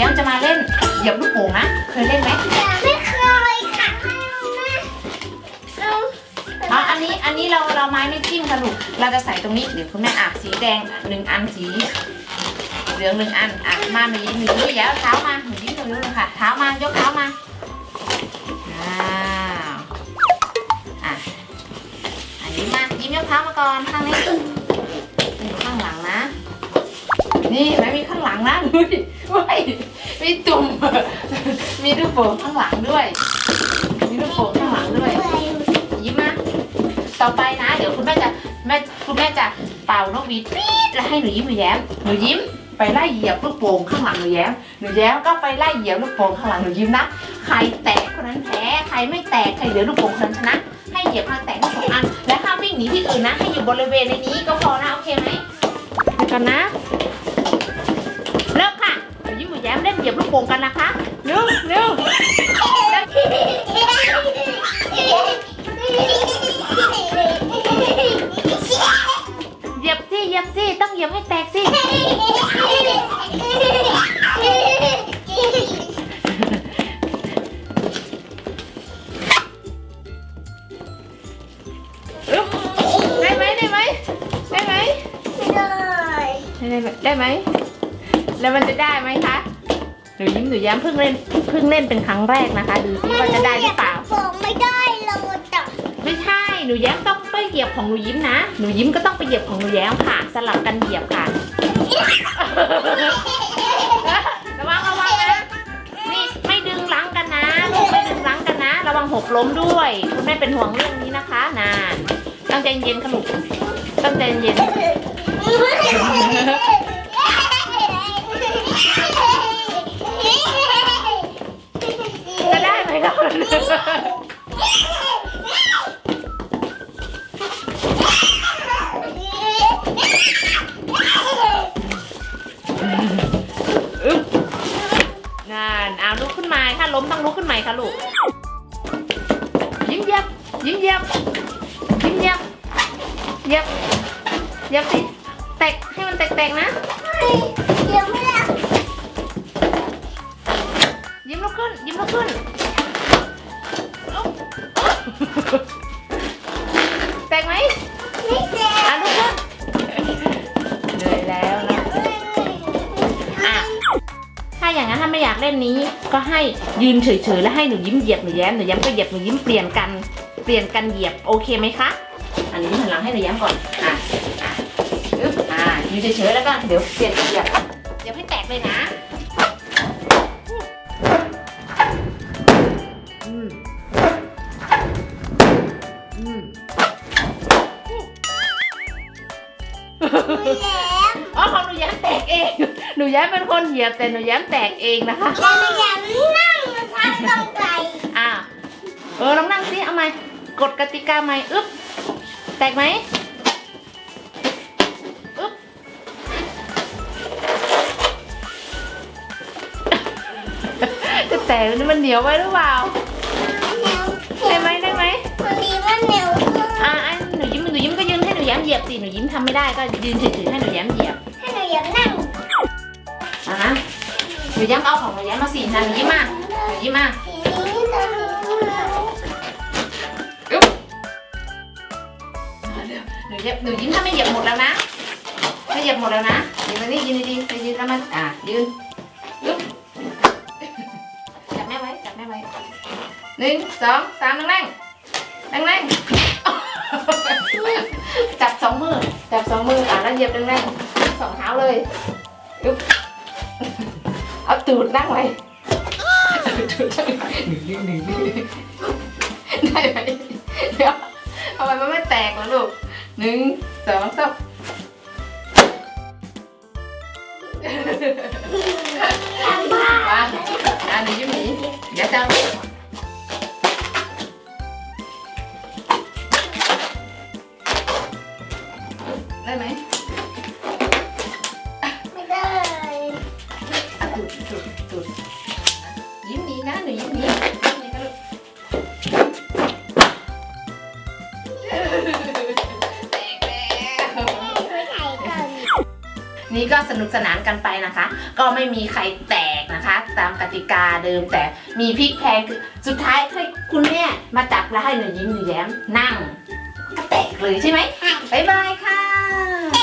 ย้มจะมาเล่นเหยียบลูกโป่งนะ เคยเล่นไหมไม่เคยค่ะเอาอ๋ออันนี้อันนี้เราเราไม้ไม่จิ้มค่ะลูกเราจะใส่ตรงนี้เดี๋ยวคุณแม่อะสีแดงหนึ่งอันสีเหลืองหนึ่งอันอะมาหนูยิ้มหนูยิ้มแย้เท้ามาหนูยิ้มหนูยิ้มเลยค่ะเท้ามายกเท้ามาอ้าวอะอะยิ้มมายิ้มยกเท้ามาก่อนข้างนี้ มีข้างหลังนะอุ้ยอุ้ยมีตุ่ม มีลูกโป่งข้างหลังด้วย มีลูกโป่งข้างหลังด้วย ยิ้มนะต่อไปนะ เดี๋ยวคุณแม่จะแม่คุณแม่จะเป่านกหวีดปี๊ดแล้วให้หนูยิ้มหนูแย้มหนูยิ้มไปไล่เหยียบลูกโป่งข้างหลังหนูแย้มหนูแย้มก็ไปไล่เหยียบลูกโป่งข้างหลังหนูยิ้มนะ ใครแตกคนนั้นแพ้ ใครไม่แตกใครเหลือลูกโป่งคนนั้นชนะ ให้เหยียบมาแตกทั้งสองอัน และห้ามวิ่งหนีที่อื่นนะ ให้อยู่บริเวณในนี้ก็พอนะ โอเคไหมเดี๋ยวกันนะ ล่นเหยียบลูกโป่งกันนะคะเร็วเร็วเหยียบสิเหยียบสิต้องเหยียบให้แตกสิอึ๊บได้ไหมได้ไหมได้ไหมได้ไหมได้ไหมแล้วมันจะได้ไหมคะ หนูยิ้มหนูแย้มเพิ่งเล่นเพิ่งเล่นเป็นครั้งแรกนะคะ ดูซิว่าจะได้หรือเปล่าผมไม่ได้เราจ้ะไม่ใช่ หนูแย้มต้องไปเหยียบของหนูยิ้มนะ หนูยิ้มก็ต้องไปเหยียบของหนูแย้มค่ะ สลับกันเหยียบค่ะ ระวังระวังนะนี่ไม่ดึงรั้งกันนะลูกไม่ดึงรั้งกันนะ ระวังหกล้มด้วยคุณแม่เป็นห่วงเรื่องนี้นะคะนานตั้งใจเย็นค่ะลูกตั้งใจเย็นจะได้ไหมครับ อึ๊บนานเอาลุกขึ้นมาถ้าล้มต้องลุกขึ้นใหม่ค่ะลูก ยิ้มเย็บยิ้มเย็บยิ้มเย็บเย็บเย็บสิแตกให้มันแตกๆนะเดี๋ยวไม่ได้ยิ้มลุกขึ้น ยิ้มลุกขึ้นลุก แตกไหมไม่เจ็บอะลุกขึ้นเหนื่อยแล้วนะ อะ ถ้าอย่างนั้นถ้าไม่อยากเล่นนี้ ก็ให้ยืนเฉยๆ แล้วให้หนูยิ้มเหยียบหนูแย้มหนูแย้มก็เหยียบหนูยิ้มเปลี่ยนกัน เปลี่ยนกันเหยียบโอเคไหมคะ อันนี้หันหลังให้หนูแย้มก่อน อะ อะอึ๊บอะยืนเฉยๆ แล้วก็เดี๋ยวเปลี่ยนเหยียบเหยียบให้แตกเลยนะ อืมไม่แล้วอ๋อของหนูแย้มแตกเอง หนูแย้มเป็นคนเหยียบแต่หนูแย้มแตกเองนะคะแต่ไม่อยากนั่งนะคะต้องไกลอ้าวเออลองนั่งสิเอาไหมกฎกติกาใหม่อึ๊บแตกไหมอึ๊บจะแตกนี่มันเหนียวไว้หรือเปล่าได้ไหม นูยิ้มทำไม่ได้ก็ยืนเฉยๆให้หนูแย้มเหยียบให้หนูอยากนั่งอะนะหนูแย้มเอาของหนูแย้มมาสินะหนูยิ้มมาหนูยิ้มมาทีนี้จะรู้อึ๊บหนูเหยียบหนูยิ้มถ้าไม่เหยียบหมดแล้วนะไม่เหยียบหมดแล้วนะยืนตรงนี้ยืนดีๆไปยืนแล้วมันอะยืนอึ๊บจับแม่ไว้จับแม่ไว้หนึ่งสองสามแรงแรงแรงๆ จับสองมือ จับสองมืออะแล้วเหยียบแรงๆสองเท้าเลยอึ๊บเอาตูดนั่งไว้เอาตูดนั่งหนึ่งหนึ่งหนึ่งหนึ่งได้ไหมเดี๋ยวทำไมมันไม่แตกล่ะลูกหนึ่งสองสาม ไม่ได้อ่จุดจุดจุดยิ้มนี้นะหนูยิ้มนี้ยิ้มนี้ก็ลูกแตกแล้ว ไม่ใช่ก่อนนี่ก็สนุกสนานกันไปนะคะ ก็ไม่มีใครแตกนะคะ ตามกติกาเดิมแต่มีพลิกแพลงคือสุดท้ายให้คุณแม่มาจับแล้วให้หนูยิ้มหนูแย้มนั่ง แตกเลยใช่ไหมบ๊ายบายค่ะ